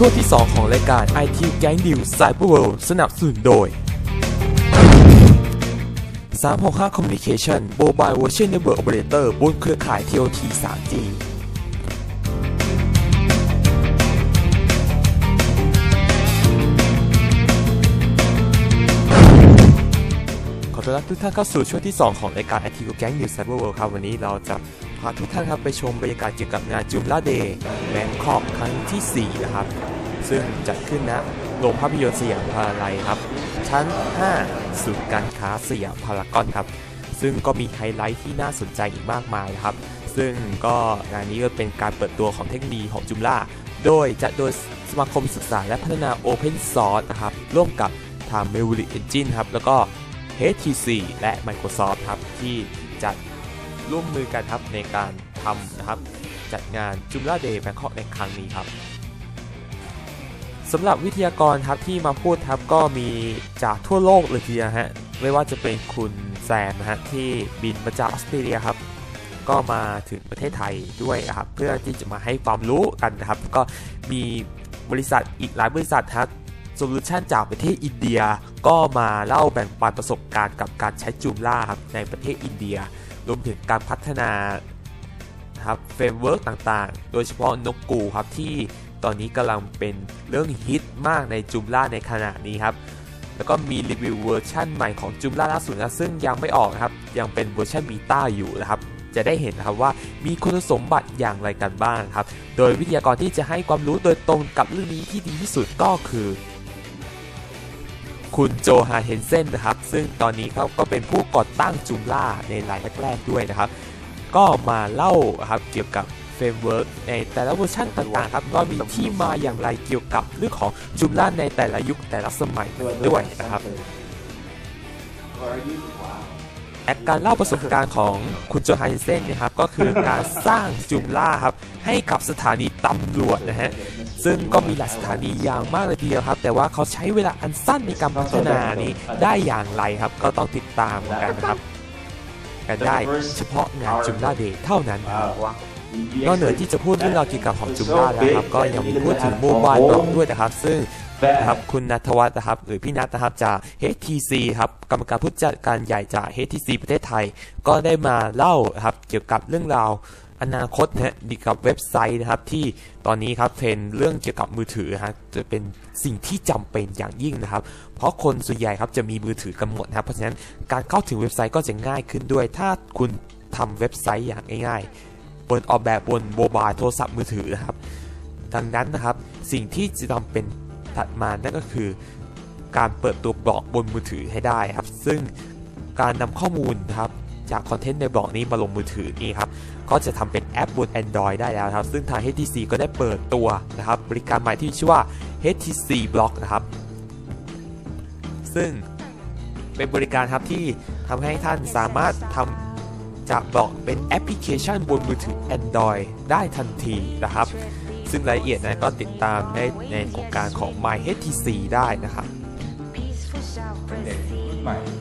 ช่วงที่ 2 ของรายการ IT Gang News Cyber World สนับสนุนโดย 365 Communication Mobile Virtual Network Operator บนเครือข่าย TOT 3G ขอต้อนรับทุกท่านเข้าสู่ช่วงที่ 2 ของรายการ IT Gang News Cyber World ครับ วันนี้เราจะ พาทุกท่านครับไปชมบรรยากาศเกี่ยวกับงานจุมลาเดย์แบงคอกครั้งทีสี่ 4 นะครับ ซึ่งจัดขึ้นณโรงภาพยนตร์สยามพารากอนครับ ชั้น 5 ศูนย์การค้าสยามพารากอนครับ ซึ่งก็มีไฮไลท์ที่น่าสนใจอีกมากมายนะครับ ซึ่งก็งานนี้ก็เป็นการเปิดตัวของเทคโนโลยีของจุมล่าโดยจัดโดยสมาคมศึกษาและพัฒนา Open Source นะครับ ร่วมกับทาง m e l i Engine ครับ แล้วก็ HTC และ Microsoft ครับ ที่จัด ร่วมมือกันครับในการทำนะครับจัดงานจุมล่าเดย์แบงคอกในครั้งนี้ครับสำหรับวิทยากรครับที่มาพูดครับก็มีจากทั่วโลกเลยทีเดียวฮะไม่ว่าจะเป็นคุณแซมนะฮะที่บินมาจากออสเตรเลียครับก็มาถึงประเทศไทยด้วยครับเพื่อที่จะมาให้ความรู้กันนะครับก็มีบริษัทอีกหลายบริษัทครับโซลูชันจากประเทศอินเดียก็มาเล่าแบ่งปันประสบการณ์กับการใช้จูมล่าครับในประเทศอินเดีย รวมถึงการพัฒนาครับเฟรมเวิร์กต่างๆ โดยเฉพาะนกกูครับที่ตอนนี้กำลังเป็นเรื่องฮิตมากในจูมล่าในขณะนี้ครับ แล้วก็มีรีวิวเวอร์ชันใหม่ของจูมล่าล่าสุดนะซึ่งยังไม่ออกครับ ยังเป็นเวอร์ชันบีต้าอยู่นะครับ จะได้เห็นครับว่ามีคุณสมบัติอย่างไรกันบ้างครับ โดยวิทยากรที่จะให้ความรู้โดยตรงกับเรื่องนี้ที่ดีที่สุดก็คือ คุณโจฮาเฮนเซนนะครับ ซึ่งตอนนี้เขาก็เป็นผู้ก่อตั้งจูมล่าในรายแรกๆด้วยนะครับ ก็มาเล่าครับเกี่ยวกับเฟรมเวิร์กในแต่ละเวอร์ชันต่างๆครับก็มีที่มาอย่างไรเกี่ยวกับเรื่องของจูมล่าในแต่ละยุคแต่ละสมัยด้วยนะครับแอดการเล่าประสบการณ์ของคุณโจฮันเซนนะครับก็คือการสร้างจูมล่าครับให้กับสถานีตำรวจนะฮะ ซึ่งก็มีหลายสถานีอย่างมากเลยทีเดียวครับ แต่ว่าเขาใช้เวลาอันสั้นในการพัฒนานี้ได้อย่างไรครับ ก็ต้องติดตามกันนะครับกันได้เฉพาะงานจุมล่าเดย์เท่านั้นนอกเหนือที่จะพูดเรื่องราวเกี่ยวกับของจุมล่าแล้วครับ ก็ยังมีพูดถึงโมบายบล็อกด้วยนะครับ ซึ่งนะครับคุณนัทวัฒน์นะครับหรือพี่นัทนะครับจาก HTC ครับกรรมการผู้จัดการใหญ่จาก HTC ประเทศไทย ก็ได้มาเล่าครับเกี่ยวกับเรื่องราว อนาคตนะดีกับเว็บไซต์นะครับที่ตอนนี้ครับเทรนเรื่องเกี่ยวกับมือถือฮะจะเป็นสิ่งที่จำเป็นอย่างยิ่งนะครับ เพราะคนส่วนใหญ่ครับจะมีมือถือกันหมดนะครับเพราะฉะนั้นการเข้าถึงเว็บไซต์ก็จะง่ายขึ้นด้วย ถ้าคุณทำเว็บไซต์อย่างง่ายๆบนออกแบบบนโมบายโทรศัพท์มือถือนะครับ ดังนั้นนะครับสิ่งที่จะทำเป็นถัดมานั่นก็คือ การเปิดตัวบล็อกบนมือถือให้ได้ครับ ซึ่งการนำข้อมูลครับ จากคอนเทนต์ในบล็อกนี้มาลงมือถือนี่ครับก็จะทำเป็นแอปบน Android ได้แล้วครับ ซึ่งทาง HTC ก็ได้เปิดตัวนะครับบริการใหม่ที่ชื่อว่า HTC Block นะครับ ซึ่งเป็นบริการครับที่ทำให้ท่านสามารถทำจากบล็อกเป็นแอปพลิเคชันบนมือถือ Android ได้ทันทีนะครับ ซึ่งรายละเอียดนะก็ติดตามได้ในโครงการของ My HTC ได้นะครับเป็นเด็กรุ่นใหม่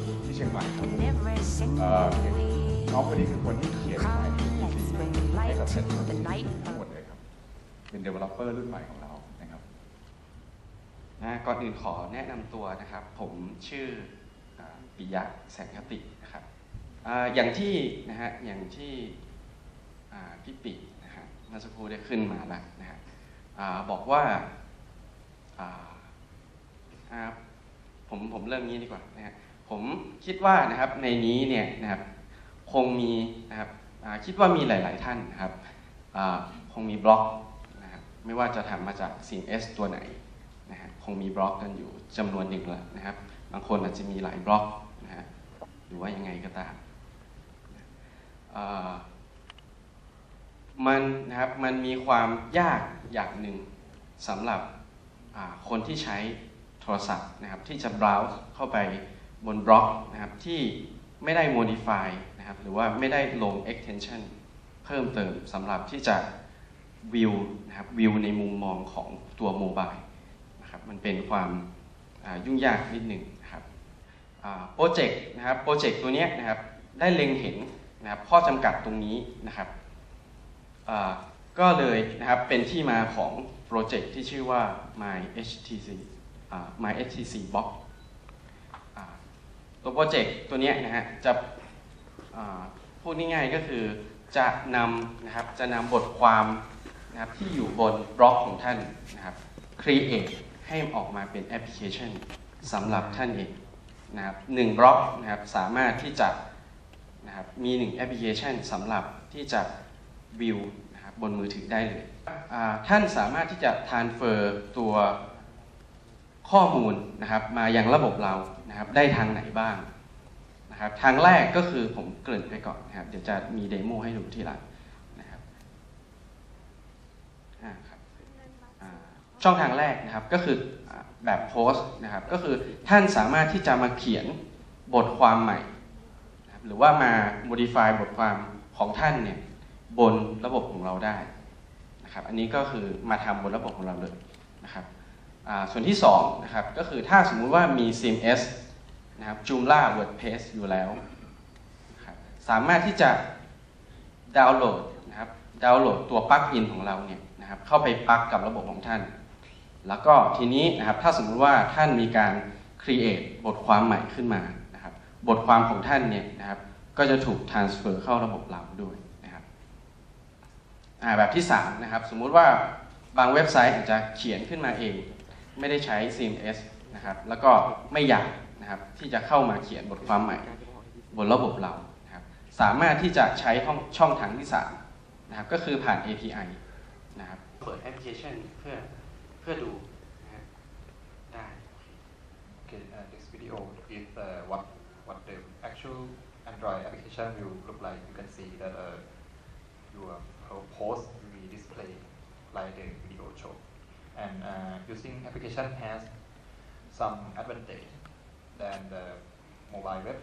น้องคนนี้คือคนที่เขียน My HTC ให้กับเซ็นทรัลทั้งหมดเลยครับ เป็น developer รุ่นใหม่ของเรานะครับนะก่อนอื่นขอแนะนำตัวนะครับ ผมชื่ออปิยะแสงคตินะครับออย่างที่นะฮะอย่างที่พี่ปินะฮะเมื่อสักครู่ได้ขึ้นมาแล้วนะฮะบอกว่าผมผมเริ่มงี้ดีกว่านะฮะ ผมคิดว่านะครับในนี้เนี่ยนะครับคงมีนะครับคิดว่ามีหลาย ๆ ท่านนะครับคงมีบล็อกนะครับไม่ว่าจะทำมาจากสิ่ง S ตัวไหนนะฮะคงมีบล็อกกันอยู่จำนวนหนึ่งแล้วนะครับ บางคนอาจจะมีหลายบล็อกนะฮะหรือว่ายังไงก็ตามมันนะครับมันมีความยากอย่างหนึ่งสำหรับคนที่ใช้โทรศัพท์นะครับที่จะ browse เข้าไป บนบล็อกนะครับที่ไม่ได้ modify นะครับหรือว่าไม่ได้ลง extension เพิ่มเติมสำหรับที่จะ view นะครับ view ในมุมมองของตัวโมบายนะครับมันเป็นความยุ่งยากนิดหนึ่งนะครับโปรเจกต์นะครับโปรเจกต์ตัวนี้นะครับได้เล็งเห็นนะครับข้อจำกัดตรงนี้นะครับก็เลยนะครับเป็นที่มาของโปรเจกต์ที่ชื่อว่า My HTC My HTC box ตัวโปรเจกต์ตัวนี้นะฮะจะพูดง่ายๆก็คือจะนำนะครับจะนำบทความนะครับที่อยู่บนบล็อกของท่านนะครับ create ให้ออกมาเป็นแอปพลิเคชันสำหรับท่านเองนะครับหนึ่งบล็อกนะครับสามารถที่จะนะครับมีหนึ่งแอปพลิเคชันสำหรับที่จะวิวนะครับบนมือถือได้เลย ท่านสามารถที่จะ transfer ตัว ข้อมูลนะครับมายังระบบเรานะครับได้ทางไหนบ้างนะครับทางแรกก็คือผมเกริ่นไปก่อนนะครับเดี๋ยวจะมีเดโมให้ดูทีหลังนะครับช่องทางแรกนะครับก็คือแบบโพสต์นะครับก็คือท่านสามารถที่จะมาเขียนบทความใหม่นะครับหรือว่ามา modify บทความของท่านเนี่ยบนระบบของเราได้นะครับอันนี้ก็คือมาทำบนระบบของเราเลยนะครับ ส่วนที่2นะครับก็คือถ้าสมมุติว่ามี CMS นะครับ Joomla WordPress อยู่แล้ว สามารถที่จะดาวน์โหลดนะครับดาวน์โหลดตัวปลั๊กอินของเราเนี่ยนะครับเข้าไปปลั๊กกับระบบของท่าน แล้วก็ทีนี้นะครับถ้าสมมุติว่าท่านมีการ create บทความใหม่ขึ้นมานะครับบทความของท่านเนี่ยนะครับก็จะถูก transfer เข้าระบบเราด้วยนะครับแบบที่3นะครับสมมุติว่าบางเว็บไซต์อาจจะเขียนขึ้นมาเอง ไม่ได้ใช้ CMS นะครับ แล้วก็ไม่อยากนะครับที่จะเข้ามาเขียนบทความใหม่บนระบบเรานะครับสามารถที่จะใช้ช่องช่องทางที่3นะครับก็คือผ่าน API นะครับเปิดแอปพลิเคชันเพื่อเพื่อดูนะได้ Okay, uh, this video is uh, what what the actual Android application will look like. You can see that uh, your post will be displayed like the video show. And uh, using application has some advantage than the mobile web,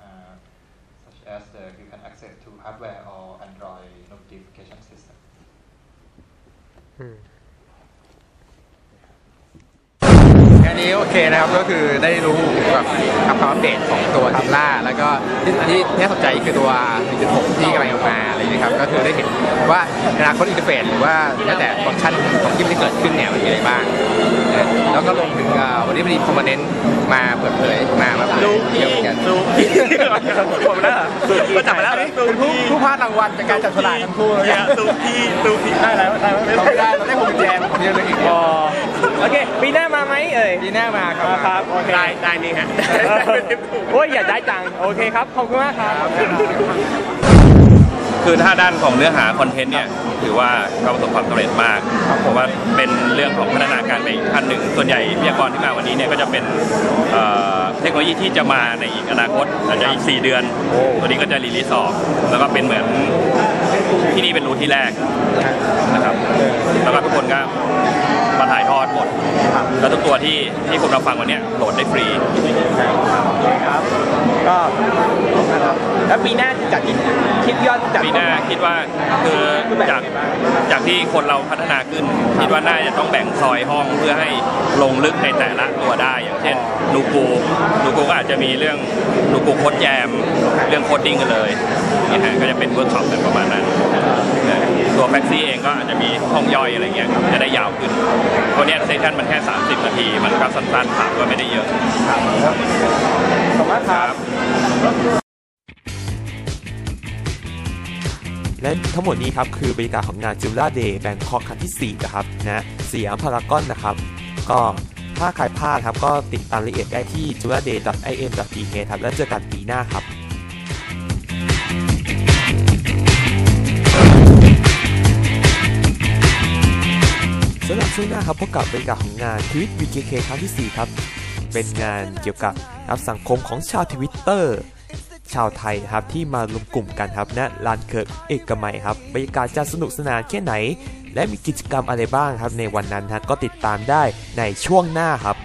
uh, such as uh, you can access to hardware or Android notification system. Hmm. อันนี้โอเคนะครับก็คือได้รู้แบบทำความอัปเดตของตัวทิมล่าแล้วก็ที่ที่ที่น่าสนใจคือตัว 1.6 ที่กำลังออกมา อะไรอย่างนี้ครับก็คือได้เห็นว่าอนาคตอินเทอร์เฟซหรือว่าแม้แต่ฟังก์ชันของที่มันจะเกิดขึ้นเนี่ยมันมีอะไรบ้างนะแล้วก็รวมถึงเอ่อวันนี้พอดีคอมมานเนนต์มาเปิดเผยมามาเผยเกี่ยวกันดูพี่ผมแล้วก็จับมาแล้วเป็นผู้ผู้พลาดรางวัลจากการจับฉลากทั้งคู่เลยเนี่ยตูพี่ตูพี่ได้แล้วได้แล้วเราไม่ได้เราได้ผมแจมคนเดียวเลยอีกอ๋อโอเคปีหน้ามาไหมเอ่ยปีหน้ามาครับครับโอเคได้ได้นี่ฮะ โอ้ยอย่าได้จังโอเคครับขอบคุณมากครับ คือถ้าด้านของเนื้อหาคอนเทนต์เนี่ยถือว่าก็ประสบความสำเร็จมากผมว่าเป็นเรื่องของพัฒนาการไปอีกขั้นหนึ่ง ส่วนใหญ่วิทยากรที่มาวันนี้เนี่ยก็จะเป็นเอ่อเทคโนโลยีที่จะมาในอีกอนาคตอาจจะอีก 4 เดือนตัวนี้ก็จะรีลิสออกแล้วก็เป็นเหมือนที่นี่เป็นรูทที่แรกนะครับแล้วก็ทุกคนก็มาถ่ายทอดหมด แล้วทุกตัวที่ที่คุณเราฟังวันนี้โหลดได้ฟรี ครับ ก็แล้วปีหน้าจัดที่คิดยอดจั ดว่าคือจากจากที่คนเราพัฒนาขึ้นคิดว่าน่าจะต้องแบ่งซอยห้องเพื่อให้ลงลึกในแต่ละตัวได้ อย่างเช่นนูกูนูกูก็อาจจะมีเรื่องนูกูโคดแยมเรื่องโคดดิ้งกันเลยนี่ฮะก็จะเป็นเวิร์กช็อปกันประมาณนั้น ตัวแฟกซี่เองก็อาจจะมีห้องย่อยอะไรเงี้ยจะได้ยาวขึ้นตัวเนี้ยเซสชั่นมันแค่ 30 นาที มันก็สั้นๆถามก็ไม่ได้เยอะขอบคุณครับ และทั้งหมดนี้ครับคือบรรยากาศของงานจิมล่าเดย์แบงคอกครั้งที่4นะครับนะสยามพารากอนนะครับ ก็ถ้าใครพลาดครับก็ติดตามรายละเอียดได้ที่ j u l a d a y i m t h ครับแล้วเจอกันปีหน้าครับสำหรับช่วงหน้าครับพบกับบรรยากาศของงานทวิต VKK ครั้งที่ 4 ครับ เป็นงานเกี่ยวกับรับสังคมของชาวทวิตเตอร์ ชาวไทยครับที่มารวมกลุ่มกันครับณลานเคิร์กเอกมัยครับบรรยากาศจะสนุกสนานแค่ไหน และมีกิจกรรมอะไรบ้างครับในวันนั้นฮะก็ติดตามได้ในช่วงหน้าครับ